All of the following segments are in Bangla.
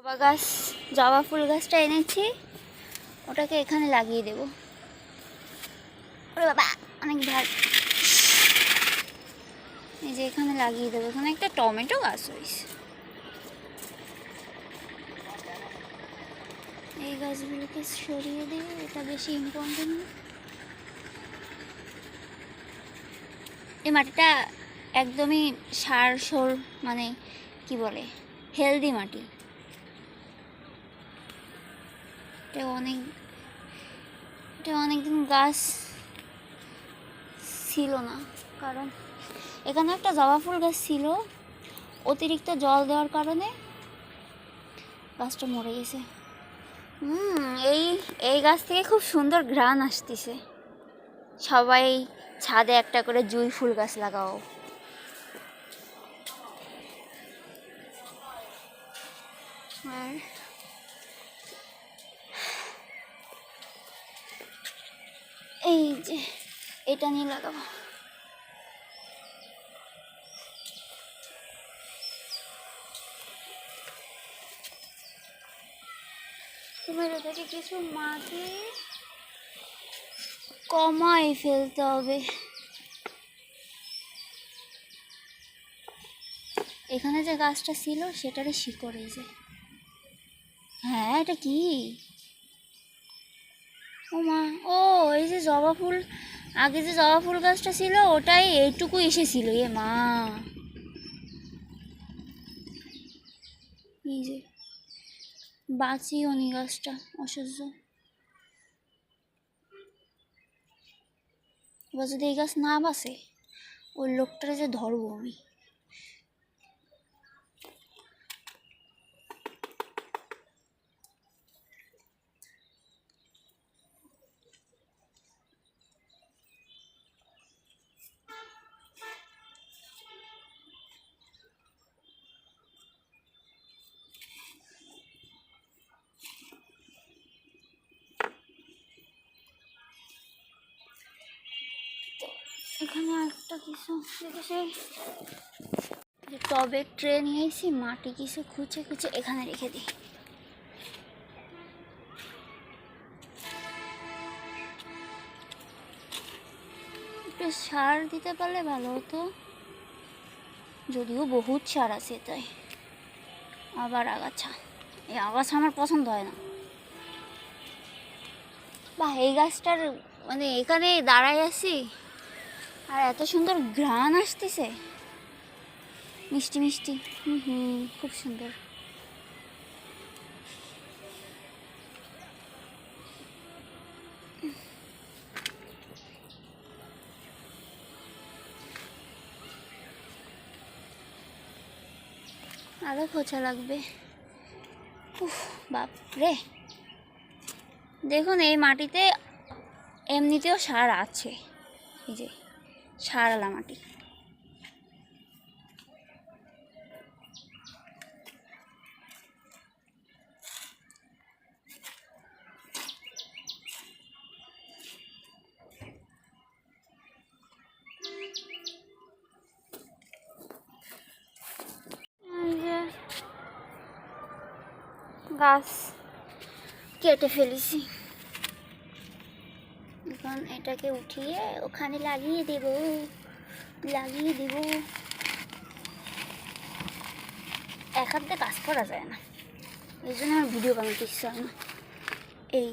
জবা গাছ, জবা ফুল গাছটা এনেছি। ওটাকে এখানে লাগিয়ে দেব। ওরে বাবা, অনেক ভার। এই যে এখানে লাগিয়ে দেবো। এখানে একটা টমেটো গাছ হয়েছে এই গাছগুলোকে সরিয়ে দিই এটা বেশি ইম্পর্টেন্ট এই মাটিটা একদমই সার সোর মানে কি বলে হেলদি মাটি। এটা অনেক, এটা অনেকদিন গাছ ছিল না। কারণ এখানে একটা জবা ফুল গাছ ছিল, অতিরিক্ত জল দেওয়ার কারণে গাছটা মরে গেছে। হুম, এই এই গাছ থেকে খুব সুন্দর ঘ্রাণ আসতেছে। সবাই ছাদে একটা করে জুই ফুল গাছ লাগাও। আর এই যে, এটা নিয়ে লাগাবো। তোমার থেকে কিছু মাটি কমাই ফেলতে হবে। এখানে যে গাছটা ছিল, সেটারই শিকড় এই যে। হ্যাঁ এটা কি? ও মা ও, এই যে জবা ফুল, আগে যে জবা ফুল গাছটা ছিল, ওটাই এইটুকু এসেছিল, এ মা। এই যে বাঁচি অনি গাছটা, অসহ্য। এবার যদি এই গাছ না বাসে ওই লোকটারে যে ধরবো আমি। এখানে একটা কিছু যে টবের ট্রে নিয়ে এসে মাটি কিছু খুঁচে খুঁচে এখানে রেখে দিই। একটু সার দিতে পারলে ভালো হতো। যদিও বহুত সার আছে তাই। আবার আগাছা। এই আগাছা আমার পছন্দ হয় না। বা এই গাছটার মানে এখানে দাঁড়াই আছি। আর এত সুন্দর ঘ্রাণ আসতেছে। মিষ্টি মিষ্টি। হুম হুম, খুব সুন্দর। আরও খোঁচা লাগবে। উফ, বাপরে। দেখুন, এই মাটিতে এমনিতেও সার আছে। এই যে। সারালা যে গাছ কেটে ফেলেছি। এখন এটাকে উঠিয়ে ওখানে লাগিয়ে দেব লাগিয়ে দেব। এক হাতে কাজ করা যায় না। এই জন্য আমার ভিডিও বানাতে ইচ্ছা হয় না। এই।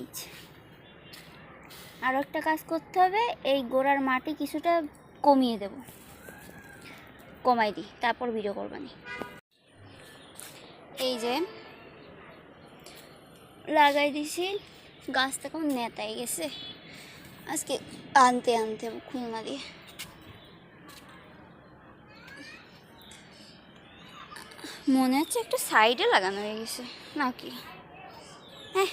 আরও একটা কাজ করতে হবে, এই গোড়ার মাটি কিছুটা কমিয়ে দেব। কমাই দিই, তারপর ভিডিও করবানি এই যে। লাগাই দিছি গাছটা কেমন নেতাই গেছে। আজকে আনতে আনতে খুলনা দিয়ে মনে হচ্ছে একটা সাইডে লাগানো হয়ে গেছে নাকি হ্যাঁ